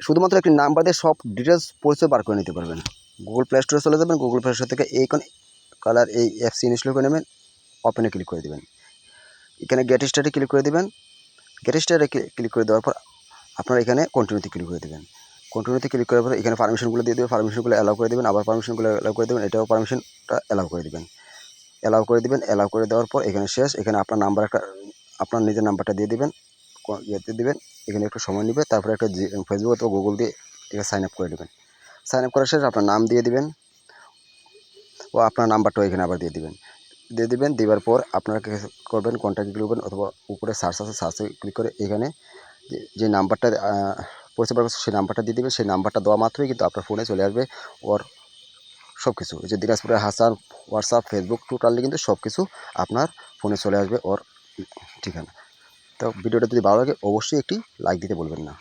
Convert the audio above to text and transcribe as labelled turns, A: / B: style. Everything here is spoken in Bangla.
A: শুধুমাত্র একটি নাম্বার দিয়ে সব ডিটেলস পরিচয় বার করে নিতে পারবেন। গুগল প্লে স্টোরে চলে যাবেন গুগল প্লে স্টোর থেকে এই কোন কালার এই অ্যাপসি ইনস্টল করে নেবেন ওপেনে ক্লিক করে দেবেন। এখানে গেট স্টার্টে ক্লিক করে দেবেন। গেট স্টার্টে ক্লিক করে দেওয়ার পর আপনারা এখানে কন্টিনিউতে ক্লিক করে দেবেন। কন্টিনিউতে ক্লিক করার পর এখানে পারমিশনগুলো দিয়ে দেবেন পারমিশনগুলো অ্যালাউ করে দেবেন, আবার পারমিশনগুলো অ্যালাউ করে দেবেন, এটাও পারমিশনটা অ্যালাউ করে দেবেন। অ্যালাউ করে দিবেন অ্যালাউ করে দেওয়ার পর এখানে শেষ, এখানে আপনার নাম্বার একটা আপনার নিজের নাম্বারটা দিয়ে দিবেন। ইয়েতে দেবেন, এখানে একটু সময় নেবে, তারপরে একটা ফেসবুক অথবা গুগল দিয়ে এখানে সাইন আপ করে দেবেন সাইন আপ করার শেষ আপনার নাম দিয়ে দিবেন, ও আপনার নাম্বারটাও এখানে আবার দিয়ে দিবেন। দিয়ে দিবেন, দেওয়ার পর আপনারা করবেন কন্ট্যাক্ট করবেন অথবা উপরে সার্চ আছে সার্চে ক্লিক করে এখানে যে- নাম্বারটা পরিচয় করছে সেই নাম্বারটা দিয়ে দিবেন সেই নাম্বারটা দেওয়া মাত্রই কিন্তু আপনার ফোনে চলে আসবে, ওর সব কিছু যে দিনাজপুরের হাসান হোয়াটসঅ্যাপ ফেসবুক টোটালি কিন্তু সব কিছু আপনার ফোনে চলে আসবে, ওর ঠিকানা। তো ভিডিওটা যদি ভালো লাগে অবশ্যই একটি লাইক দিতে বলবেন না।